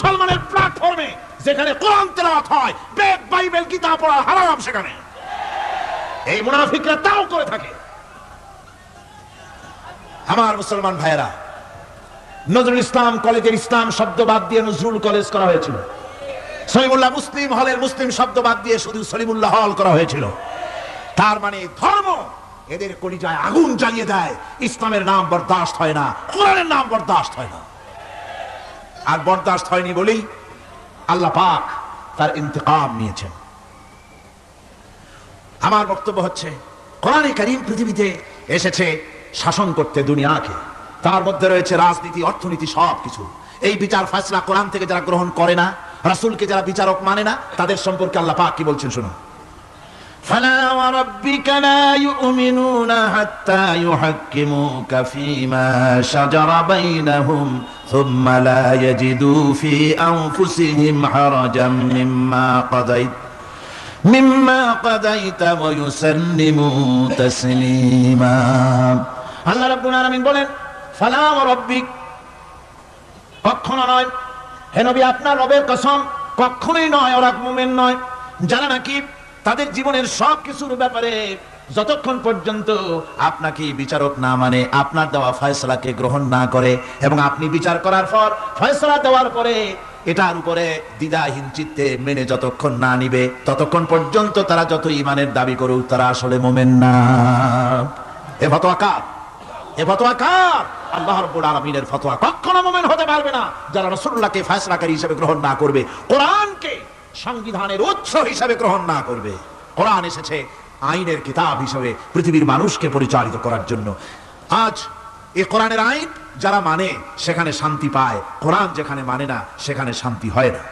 মুসলমানের প্ল্যাটফর্মে যেখানে কোরআন তেলাওয়াত হয় বেদ বাইবেল, কিতাব পড়া হারাম সেখানে। এই মুনাফিকরা তাও করে থাকে। আমার মুসলমান ভাইয়েরা, নজরুল ইসলাম কলেজের ইসলাম শব্দ বাদ দিয়ে নজরুল কলেজ করা হয়েছিল। সলিমুল্লাহ মুসলিম হলের মুসলিম শব্দ বাদ দিয়ে শুধু সলিমুল্লাহ হল করা হয়েছিল। তার মানে ধর্ম এদের কলিজায় আগুন জ্বালিয়ে দেয়। ইসলামের নাম বরদাস্ত হয় না, কোরআনের নাম বরদাস্ত হয় না। আর বরদাস্ত হয়নি বলেই আল্লাহ পাক তার ইন্তকাম নিয়েছেন। আমার বক্তব্য হচ্ছে, কোরআনে কারিম পৃথিবীতে এসেছে শাসন করতে দুনিয়াকে। তার মধ্যে রয়েছে রাজনীতি, অর্থনীতি সব কিছু এই বিচার ফয়সলা কোরআন থেকে যারা গ্রহণ করে না, রাসূলকে যারা বিচারক মানে না, তাদের সম্পর্কে আল্লাহ পাক কি বলছেন শুনুন। فلا وربك لا يؤمنون حتى يحكموك فيما شجر بينهم ثم لا يجدوا في أنفسهم حرجا مما قضيت مما قضيت ويسلموا تسليما আল্লাহ রাব্বুল আলামিন বলেন ফালা ওয়া রাব্বিক কখনো নয় হে নবী আপনার রবের কসম কখনোই নয় ওরা মুমিন নয় যারা নাকি তাদের জীবনের সব কিছুর ব্যাপারে যতক্ষণ পর্যন্ত আপনাকে বিচারক না মানে আপনার দেওয়া ফয়সলাকে গ্রহণ না করে এবং আপনি বিচার করার পর ফয়সলা দেওয়ার পরে এটার উপরে দ্বিধাহীন চিত্তে মেনে যতক্ষণ না নিবে, ততক্ষণ পর্যন্ত তারা যত ইমানের দাবি করুক, তারা আসলে মোমেন না। এ ফতোয়া কার? এ ফতোয়া কার? আল্লাহ রাব্বুল আলামিনের ফতোয়া কখনো মোমেন হতে পারবে না, যারা রাসূলুল্লাহকে ফয়সালাকারী হিসেবে গ্রহণ না করবে। কোরআনকে সংবিধানের উৎস হিসেবে গ্রহণ না করবে। কোরআন এসেছে আইনের কিতাব হিসেবে পৃথিবীর মানুষকে পরিচালিত করার জন্য। আজ এ কোরআনের আইন যারা মানে সেখানে শান্তি পায়। কোরআন যেখানে মানে না, সেখানে শান্তি হয় না।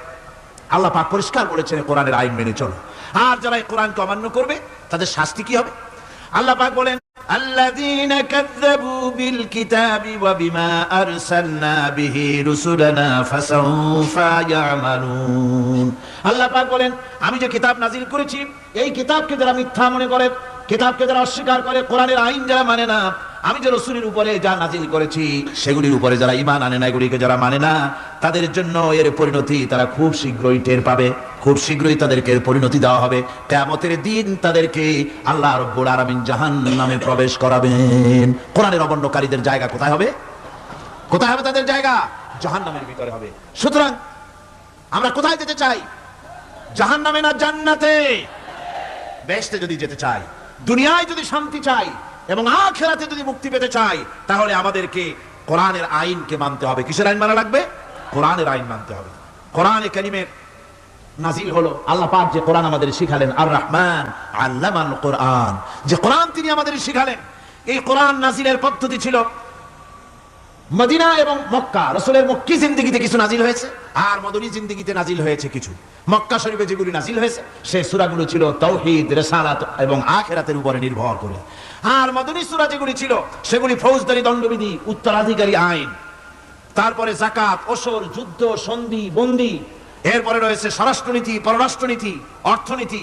আল্লাহ পাক পরিষ্কার বলেছেন কোরআনের আইন মেনে চলো। আর যারা এই কোরআনকে অমান্য করবে, তাদের শাস্তি কি হবে? আল্লাহ পাক বলেন الذين كذبوا بالكتاب وبما أرسلنا به رسلنا فسوف يعملون আল্লাহ পাক বলেন আমি যে কিতাব নাজিল করেছি এই কিতাবকে যারা মিথ্যা মনে করে কিতাবকে যারা অস্বীকার করে কোরআনের আইন যারা মানে না আমি যে রসুলের উপরে যা নাজিল করেছি সেগুলির উপরে যারা ইমান আনে না এগুলিকে যারা মানে না তাদের জন্য এর পরিণতি তারা খুব শীঘ্রই টের পাবে, খুব শীঘ্রই তাদেরকে পরিণতি দেওয়া হবে। কেয়ামতের দিন তাদেরকে আল্লাহ রব্বুল আলামিন জাহান নামে প্রবেশ করাবেন। কোরআনের অবন্যকারীদের জায়গা কোথায় হবে? কোথায় হবে তাদের জায়গা? জাহান নামের ভিতরে হবে। সুতরাং আমরা কোথায় যেতে চাই? জাহান নামে না জান্নাতে? বেহেশতে যদি যেতে চাই, দুনিয়ায় যদি শান্তি চাই এবং আখেরাতে যদি মুক্তি পেতে চাই, তাহলে আমাদেরকে কোরআনের আইনকে মানতে হবে। কিসের আইন মানা লাগবে? কোরআনের আইন মানতে হবে। কোরআনে কারিমের নাজিল হলো, আল্লাহ পাক যে কোরআন আমাদের শিখালেন আর রহমান কোরআন। যে কোরআন তিনি আমাদের শিখালেন, এই কোরআন নাজিলের পদ্ধতি ছিল মদিনা এবং মক্কা। রসুলের মক্কি জিন্দিগিতে কিছু নাজিল হয়েছে, আর মদনী জিন্দিগিতে নাজিল হয়েছে কিছু। মক্কা শরীফে যেগুলি নাজিল হয়েছে, সেই সূরাগুলো ছিল তৌহিদ, রেসালাত এবং আখেরাতের উপরে নির্ভর করে। আর মদনী সুরা যেগুলি ছিল, সেগুলি ফৌজদারি, দণ্ডবিধি, উত্তরাধিকারী আইন। তারপরে জাকাত ওসর যুদ্ধ সন্ধি বন্দি। এরপরে রয়েছে স্বরাষ্ট্রনীতি পররাষ্ট্রনীতি অর্থনীতি।